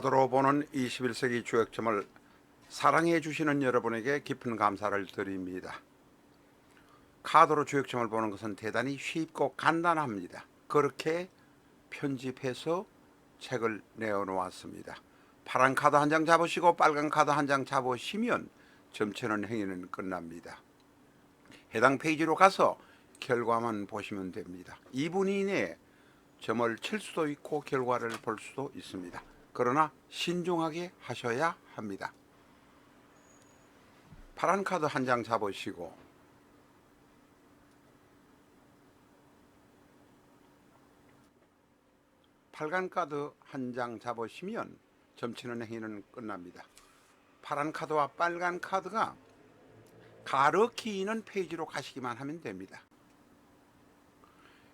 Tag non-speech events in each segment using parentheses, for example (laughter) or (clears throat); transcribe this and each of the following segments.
카드로 보는 21세기 주역점을 사랑해 주시는 여러분에게 깊은 감사를 드립니다. 카드로 주역점을 보는 것은 대단히 쉽고 간단합니다. 그렇게 편집해서 책을 내어 놓았습니다. 파란 카드 한 장 잡으시고 빨간 카드 한 장 잡으시면 점치는 행위는 끝납니다. 해당 페이지로 가서 결과만 보시면 됩니다. 2분 이내에 점을 칠 수도 있고 결과를 볼 수도 있습니다. 그러나 신중하게 하셔야 합니다. 파란 카드 한 장 잡으시고 빨간 카드 한 장 잡으시면 점치는 행위는 끝납니다. 파란 카드와 빨간 카드가 가르키 있는 페이지로 가시기만 하면 됩니다.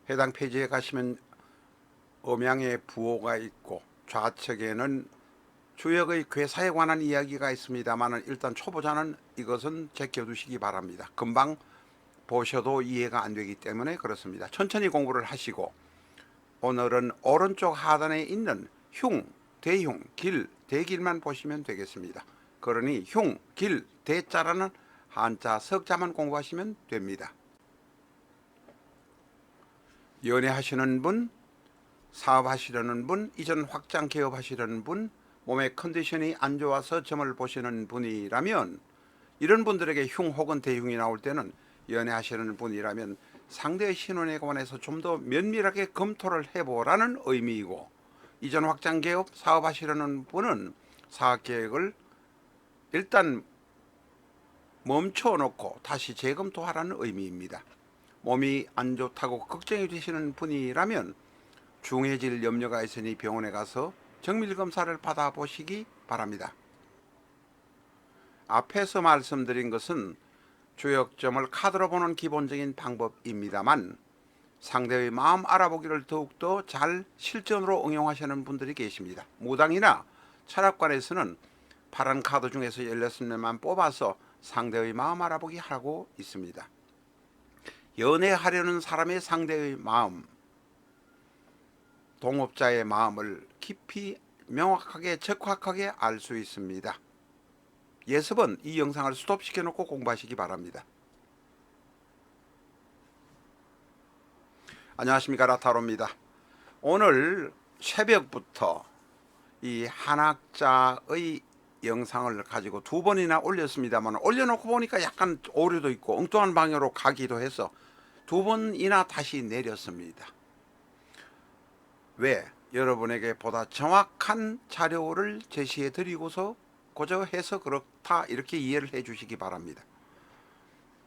해당 페이지에 가시면 음양의 부호가 있고 좌측에는 주역의 괴사에 관한 이야기가 있습니다만 일단 초보자는 이것은 제껴두시기 바랍니다. 금방 보셔도 이해가 안 되기 때문에 그렇습니다. 천천히 공부를 하시고 오늘은 오른쪽 하단에 있는 흉, 대흉, 길, 대길만 보시면 되겠습니다. 그러니 흉, 길, 대자라는 한자, 석자만 공부하시면 됩니다. 연애하시는 분, 사업하시려는 분, 이전 확장 개업하시려는 분, 몸의 컨디션이 안 좋아서 점을 보시는 분이라면 이런 분들에게 흉 혹은 대흉이 나올 때는 연애하시는 분이라면 상대의 신원에 관해서 좀 더 면밀하게 검토를 해보라는 의미이고 이전 확장 개업 사업하시려는 분은 사업 계획을 일단 멈춰 놓고 다시 재검토하라는 의미입니다. 몸이 안 좋다고 걱정이 되시는 분이라면 중해질 염려가 있으니 병원에 가서 정밀 검사를 받아보시기 바랍니다. 앞에서 말씀드린 것은 주역점을 카드로 보는 기본적인 방법입니다만 상대의 마음 알아보기를 더욱더 잘 실전으로 응용하시는 분들이 계십니다. 무당이나 철학관에서는 파란 카드 중에서 16명만 뽑아서 상대의 마음 알아보기 하고 있습니다. 연애하려는 사람의 상대의 마음, 동업자의 마음을 깊이 명확하게 적확하게 알 수 있습니다. 예습은 이 영상을 스톱시켜 놓고 공부하시기 바랍니다. 안녕하십니까 라타로입니다. 오늘 새벽부터 이 한학자의 영상을 가지고 두 번이나 올렸습니다만 올려놓고 보니까 약간 오류도 있고 엉뚱한 방향으로 가기도 해서 두 번이나 다시 내렸습니다. 왜? 여러분에게 보다 정확한 자료를 제시해 드리고서 고저 해서 그렇다 이렇게 이해를 해 주시기 바랍니다.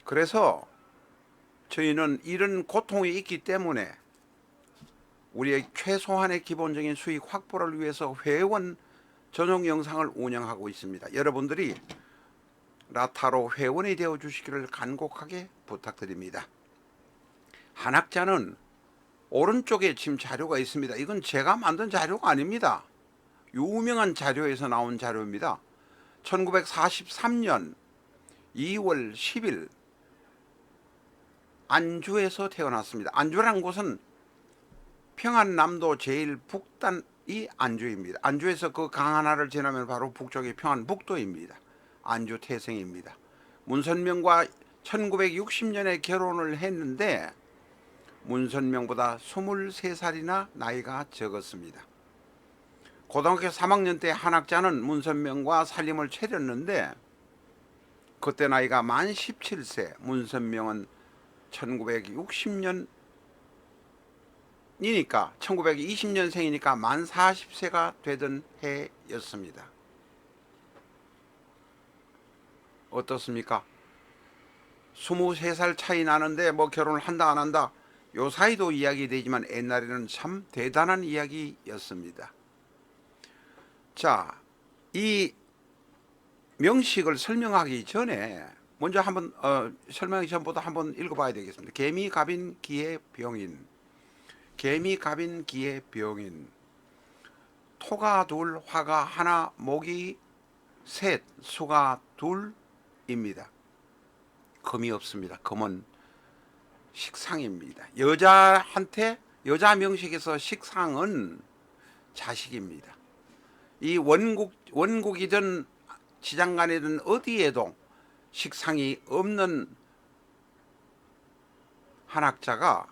그래서 저희는 이런 고통이 있기 때문에 우리의 최소한의 기본적인 수익 확보를 위해서 회원 전용 영상을 운영하고 있습니다. 여러분들이 라타로 회원이 되어 주시기를 간곡하게 부탁드립니다. 한학자는 오른쪽에 지금 자료가 있습니다. 이건 제가 만든 자료가 아닙니다. 유명한 자료에서 나온 자료입니다. 1943년 2월 10일 안주에서 태어났습니다. 안주라는 곳은 평안남도 제일 북단이 안주입니다. 안주에서 그 강 하나를 지나면 바로 북쪽의 평안북도입니다. 안주 태생입니다. 문선명과 1960년에 결혼을 했는데 문선명보다 23살이나 나이가 적었습니다. 고등학교 3학년 때 한 학자는 문선명과 살림을 차렸는데 그때 나이가 만 17세, 문선명은 1960년 이니까 1920년생이니까 만 40세가 되던 해였습니다. 어떻습니까? 23살 차이 나는데 뭐 결혼을 한다 안 한다 요 사이도 이야기되지만 옛날에는 참 대단한 이야기였습니다. 자, 이 명식을 설명하기 전에 먼저 한번 어, 설명하기 전보다 한번 읽어봐야 되겠습니다. 개미, 갑인, 기의 병인, 개미, 갑인, 기의 병인, 토가 둘, 화가 하나, 목이 셋, 수가 둘입니다. 금이 없습니다. 금은 식상입니다. 여자한테 여자 명식에서 식상은 자식입니다. 이 원국 원국이든 지장간이든 어디에도 식상이 없는 한 학자가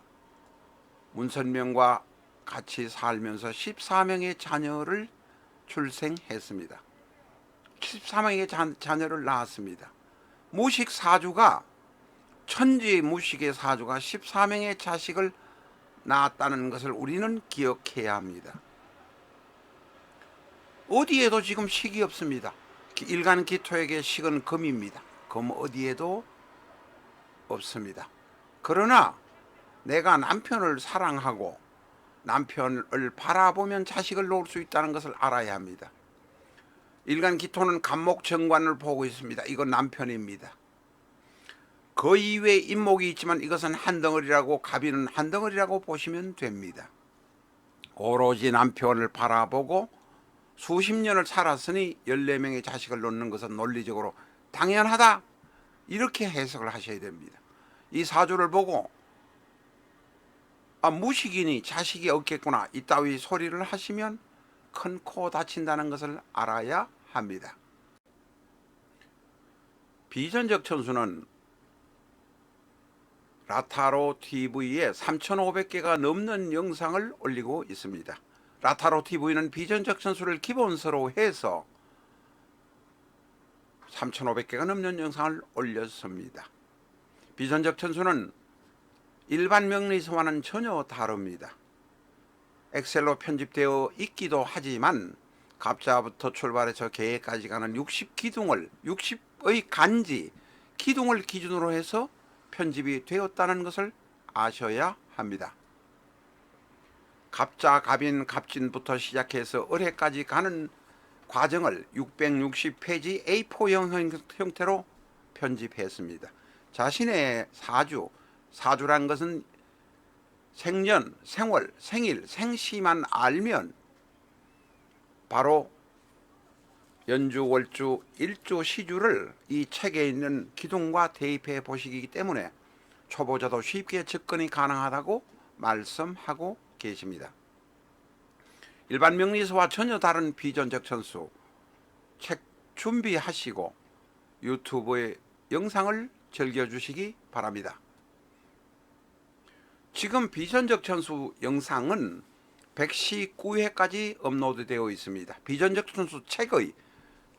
문선명과 같이 살면서 14명의 자녀를 출생했습니다. 14명의 자, 자녀를 낳았습니다. 무식 사주가 천지 무식의 사주가 14명의 자식을 낳았다는 것을 우리는 기억해야 합니다. 어디에도 지금 식이 없습니다. 일간 기토에게 식은 금입니다. 금 어디에도 없습니다. 그러나 내가 남편을 사랑하고 남편을 바라보면 자식을 놓을 수 있다는 것을 알아야 합니다. 일간 기토는 간목정관을 보고 있습니다. 이건 남편입니다. 그 이외에 인목이 있지만 이것은 한 덩어리라고 가비는 한 덩어리라고 보시면 됩니다. 오로지 남편을 바라보고 수십 년을 살았으니 14명의 자식을 놓는 것은 논리적으로 당연하다. 이렇게 해석을 하셔야 됩니다. 이 사주를 보고 아 무식이니 자식이 없겠구나 이따위 소리를 하시면 큰 코 다친다는 것을 알아야 합니다. 비전적 천수는 라타로 TV에 3,500개가 넘는 영상을 올리고 있습니다. 라타로 TV는 비전적 천수를 기본서로 해서 3,500개가 넘는 영상을 올렸습니다. 비전적 천수는 일반 명리서와는 전혀 다릅니다. 엑셀로 편집되어 있기도 하지만 갑자부터 출발해서 개까지 가는 60기둥을 60의 간지 기둥을 기준으로 해서 편집이 되었다는 것을 아셔야 합니다. 갑자, 갑인, 갑진부터 시작해서 을해까지 가는 과정을 660페이지 A4형 형태로 편집했습니다. 자신의 사주, 사주란 것은 생년, 생월, 생일, 생시만 알면 바로 연주, 월주, 일주, 시주를 이 책에 있는 기둥과 대입해 보시기 때문에 초보자도 쉽게 접근이 가능하다고 말씀하고 계십니다. 일반 명리서와 전혀 다른 비전적 천수 책 준비하시고 유튜브에 영상을 즐겨주시기 바랍니다. 지금 비전적 천수 영상은 119회까지 업로드되어 있습니다. 비전적 천수 책의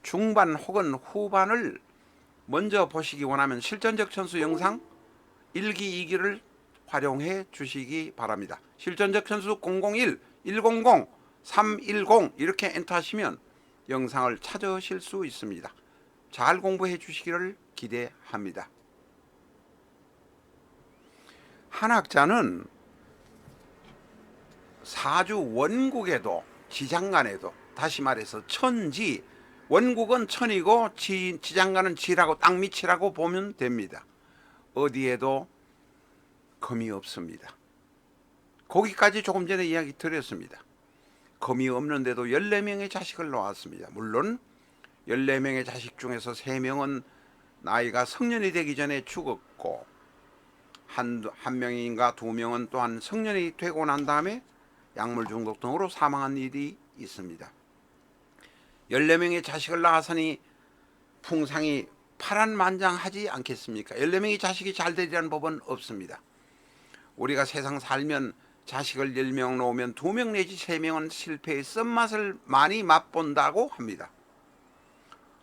중반 혹은 후반을 먼저 보시기 원하면 실전적 천수 영상 1기, 2기를 활용해 주시기 바랍니다. 실전적 천수 001, 100, 310 이렇게 엔터하시면 영상을 찾으실 수 있습니다. 잘 공부해 주시기를 기대합니다. 한 학자는 사주 원국에도 지장간에도 다시 말해서 천지 원국은 천이고 지, 지장간은 지라고 땅 밑이라고 보면 됩니다. 어디에도 금이 없습니다. 거기까지 조금 전에 이야기 드렸습니다. 금이 없는데도 14명의 자식을 놓았습니다. 물론 14명의 자식 중에서 3명은 나이가 성년이 되기 전에 죽었고 한, 한 명인가 두 명은 또한 성년이 되고 난 다음에 약물 중독 등으로 사망한 일이 있습니다. 14명의 자식을 낳았으니 풍상이 파란만장하지 않겠습니까? 14명의 자식이 잘 되리라는 법은 없습니다. 우리가 세상 살면 자식을 10명 놓으면 2명 내지 3명은 실패의 쓴맛을 많이 맛본다고 합니다.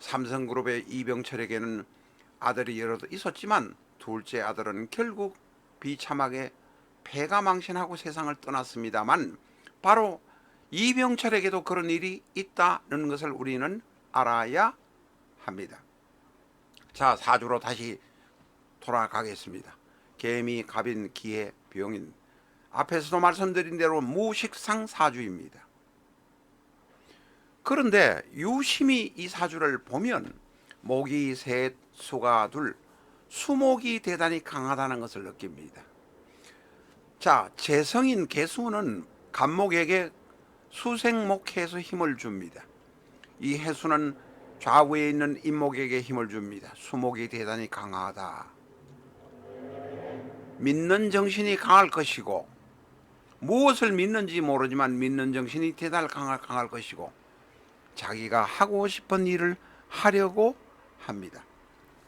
삼성그룹의 이병철에게는 아들이 여러 있었지만 둘째 아들은 결국 비참하게 폐가 망신하고 세상을 떠났습니다만 바로 이병철에게도 그런 일이 있다는 것을 우리는 알아야 합니다. 자 사주로 다시 돌아가겠습니다. 개미, 갑인, 기해, 병인 앞에서도 말씀드린 대로 무식상 사주입니다. 그런데 유심히 이 사주를 보면 목이 셋, 수가 둘, 수목이 대단히 강하다는 것을 느낍니다. 자, 재성인 개수는 간목에게 수생목해서 힘을 줍니다. 이 해수는 좌우에 있는 인목에게 힘을 줍니다. 수목이 대단히 강하다. 믿는 정신이 강할 것이고 무엇을 믿는지 모르지만 믿는 정신이 대단히 강할, 강할 것이고 자기가 하고 싶은 일을 하려고 합니다.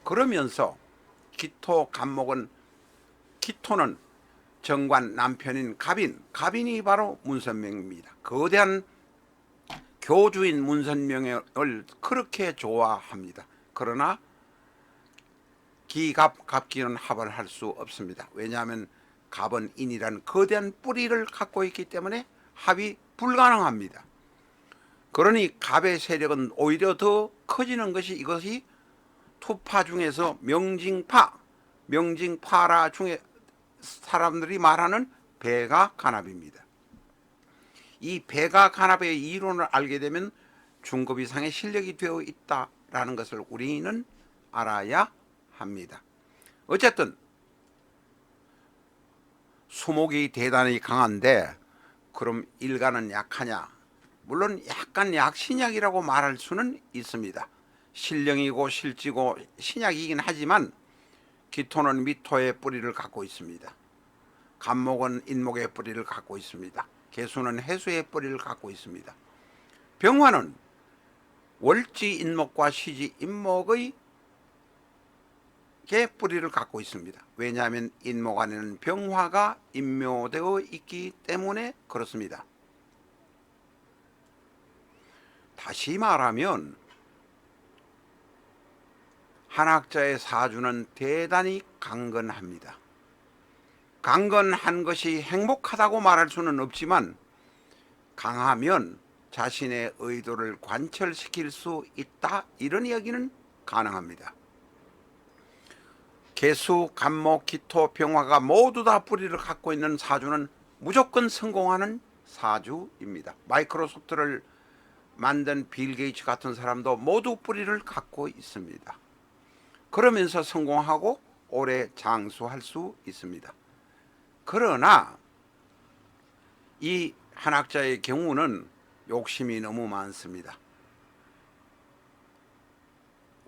그러면서 기토 간목은 기토는 정관 남편인 갑인, 갑인이 바로 문선명입니다. 거대한 교주인 문선명을 그렇게 좋아합니다. 그러나 기갑 갑기는 합을 할 수 없습니다. 왜냐하면 갑은 인이라는 거대한 뿌리를 갖고 있기 때문에 합이 불가능합니다. 그러니 갑의 세력은 오히려 더 커지는 것이 이것이 투파 중에서 명징파, 명징파라 중에 사람들이 말하는 배가 간합입니다. 이 배가 간합의 이론을 알게 되면 중급 이상의 실력이 되어 있다라는 것을 우리는 알아야 합니다. 어쨌든 수목이 대단히 강한데 그럼 일가는 약하냐? 물론 약간 약신약이라고 말할 수는 있습니다. 신령이고 실지고 신약이긴 하지만 기토는 미토의 뿌리를 갖고 있습니다. 간목은 인목의 뿌리를 갖고 있습니다. 개수는 해수의 뿌리를 갖고 있습니다. 병화는 월지 인목과 시지 인목의 개 뿌리를 갖고 있습니다. 왜냐하면 인목 안에는 병화가 인묘되어 있기 때문에 그렇습니다. 다시 말하면 한학자의 사주는 대단히 강건합니다. 강건한 것이 행복하다고 말할 수는 없지만 강하면 자신의 의도를 관철시킬 수 있다 이런 이야기는 가능합니다. 개수, 간목, 기토, 병화가 모두 다 뿌리를 갖고 있는 사주는 무조건 성공하는 사주입니다. 마이크로소프트를 만든 빌 게이츠 같은 사람도 모두 뿌리를 갖고 있습니다. 그러면서 성공하고 오래 장수할 수 있습니다. 그러나 이 한학자의 경우는 욕심이 너무 많습니다.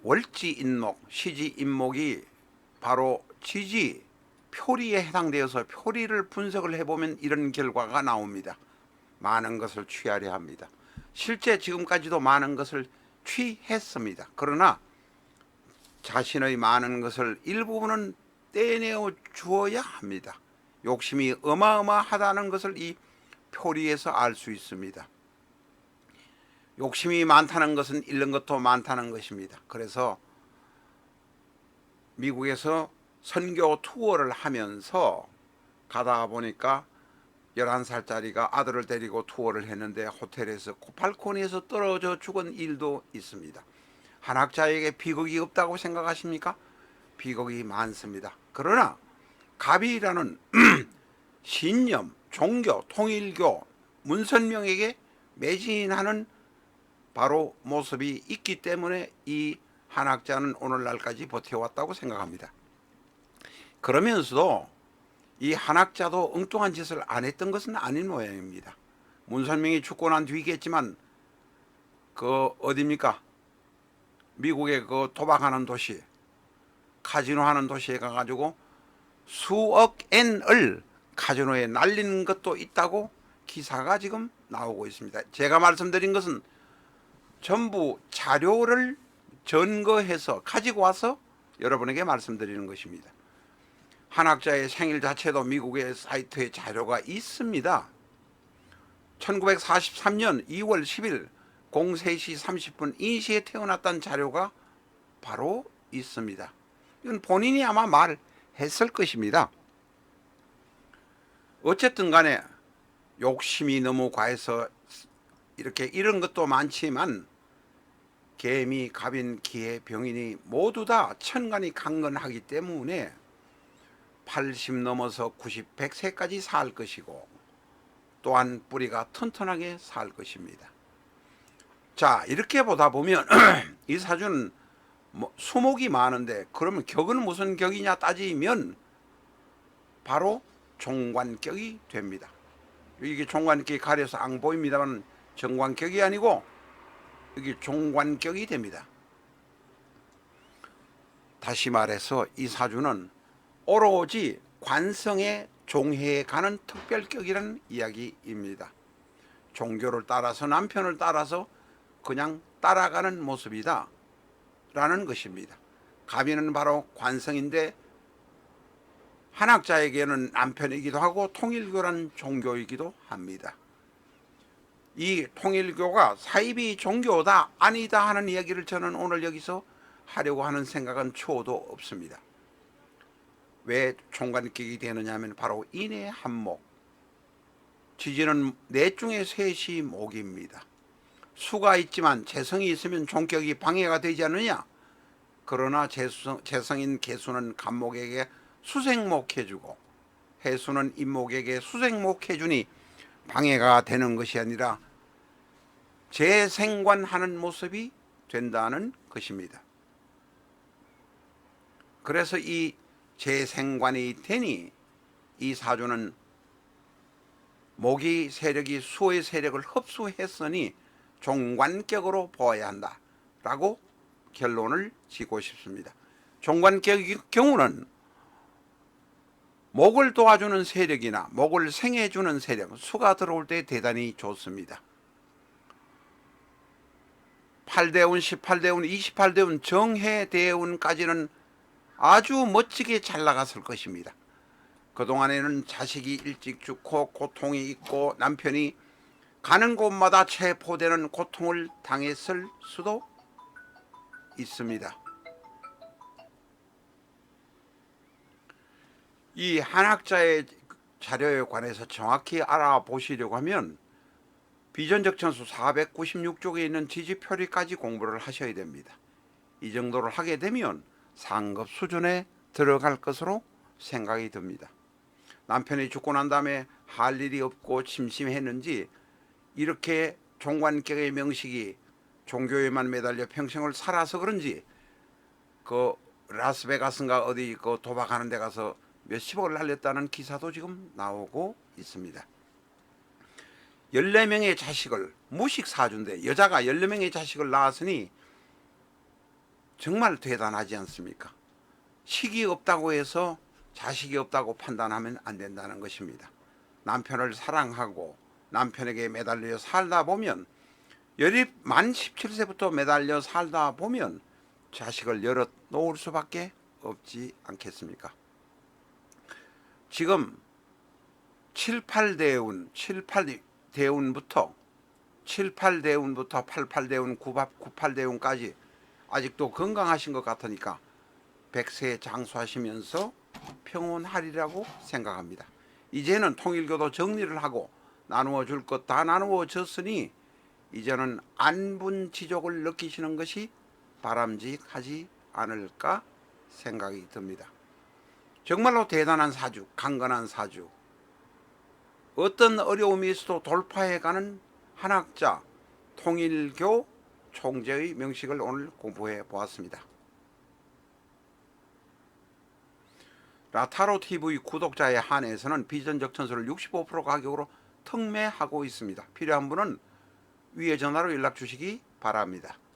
월지 인목, 시지 인목이 바로 지지 표리에 해당되어서 표리를 분석을 해보면 이런 결과가 나옵니다. 많은 것을 취하려 합니다. 실제 지금까지도 많은 것을 취했습니다. 그러나 자신의 많은 것을 일부분은 떼내어 주어야 합니다. 욕심이 어마어마하다는 것을 이 표리에서 알 수 있습니다. 욕심이 많다는 것은 잃는 것도 많다는 것입니다. 그래서 미국에서 선교 투어를 하면서 가다 보니까 11살짜리가 아들을 데리고 투어를 했는데 호텔에서 발코니에서 떨어져 죽은 일도 있습니다. 한학자에게 비극이 없다고 생각하십니까? 비극이 많습니다. 그러나 갑이라는 (clears throat) 신념, 종교, 통일교, 문선명에게 매진하는 바로 모습이 있기 때문에 이 한학자는 오늘날까지 버텨왔다고 생각합니다. 그러면서도 이 한학자도 엉뚱한 짓을 안 했던 것은 아닌 모양입니다. 문선명이 죽고 난 뒤겠지만 그 어디입니까? 미국의 그 도박하는 도시, 카지노 하는 도시에 가가지고 수억 엔을 카지노에 날린 것도 있다고 기사가 지금 나오고 있습니다. 제가 말씀드린 것은 전부 자료를 전거해서 가지고 와서 여러분에게 말씀드리는 것입니다. 한 학자의 생일 자체도 미국의 사이트에 자료가 있습니다. 1943년 2월 10일 03시 30분 인시에 태어났다는 자료가 바로 있습니다. 이건 본인이 아마 말했을 것입니다. 어쨌든 간에 욕심이 너무 과해서 이렇게 이런 것도 많지만 개미, 갑인, 기해, 병인이 모두 다 천간이 강건하기 때문에 80 넘어서 90, 100세까지 살 것이고 또한 뿌리가 튼튼하게 살 것입니다. 자 이렇게 보다 보면 (clears throat) 이 사주는 뭐 수목이 많은데 그러면 격은 무슨 격이냐 따지면 바로 종관격이 됩니다. 이게 종관격이 가려서 안 보입니다만 정관격이 아니고 여기 종관격이 됩니다. 다시 말해서 이 사주는 오로지 관성에 종해에 가는 특별격이라는 이야기입니다. 종교를 따라서 남편을 따라서 그냥 따라가는 모습이다. 라는 것입니다. 가비는 바로 관성인데 한학자에게는 남편이기도 하고 통일교란 종교이기도 합니다. 이 통일교가 사이비 종교다 아니다 하는 이야기를 저는 오늘 여기서 하려고 하는 생각은 초도 없습니다. 왜 총관격이 되느냐 하면 바로 인의 한목 지지는 넷 중에 셋이 목입니다. 수가 있지만 재성이 있으면 종격이 방해가 되지 않느냐? 그러나 재성, 재성인 개수는 간목에게 수생목해주고 해수는 인목에게 수생목해주니 방해가 되는 것이 아니라 재생관하는 모습이 된다는 것입니다. 그래서 이 재생관이 되니 이 사주는 모기 세력이 수의 세력을 흡수했으니 종관격으로 보아야 한다라고 결론을 짓고 싶습니다. 종관격의 경우는 목을 도와주는 세력이나 목을 생해주는 세력, 수가 들어올 때 대단히 좋습니다. 8대운, 18대운, 28대운, 정해대운까지는 아주 멋지게 잘 나갔을 것입니다. 그동안에는 자식이 일찍 죽고 고통이 있고 남편이 가는 곳마다 체포되는 고통을 당했을 수도 있습니다. 이 한학자의 자료에 관해서 정확히 알아보시려고 하면 비전적 천수 496쪽에 있는 지지표리까지 공부를 하셔야 됩니다. 이 정도를 하게 되면 상급 수준에 들어갈 것으로 생각이 듭니다. 남편이 죽고 난 다음에 할 일이 없고 심심했는지 이렇게 종관격의 명식이 종교에만 매달려 평생을 살아서 그런지 그 라스베가스인가 어디 그 도박하는 데 가서 몇십억을 날렸다는 기사도 지금 나오고 있습니다. 14명의 자식을 무식 사주인데 여자가 14명의 자식을 낳았으니 정말 대단하지 않습니까? 식이 없다고 해서 자식이 없다고 판단하면 안 된다는 것입니다. 남편을 사랑하고 남편에게 매달려 살다 보면 열입 만 17세부터 매달려 살다 보면 자식을 열어 놓을 수밖에 없지 않겠습니까? 지금 7, 8대운, 7, 8대운부터 7, 8대운부터 8, 8대운, 9, 9, 8대운까지 아직도 건강하신 것 같으니까 100세 장수하시면서 평온하리라고 생각합니다. 이제는 통일교도 정리를 하고 나누어 줄 것 다 나누어 줬으니 이제는 안분 지족을 느끼시는 것이 바람직하지 않을까 생각이 듭니다. 정말로 대단한 사주, 강건한 사주. 어떤 어려움이 있어도 돌파해가는 한학자, 통일교 총재의 명식을 오늘 공부해 보았습니다. 라타로 TV 구독자에 한해서는 비전적 천수를 65% 가격으로 특매하고 있습니다. 필요한 분은 위에 전화로 연락 주시기 바랍니다.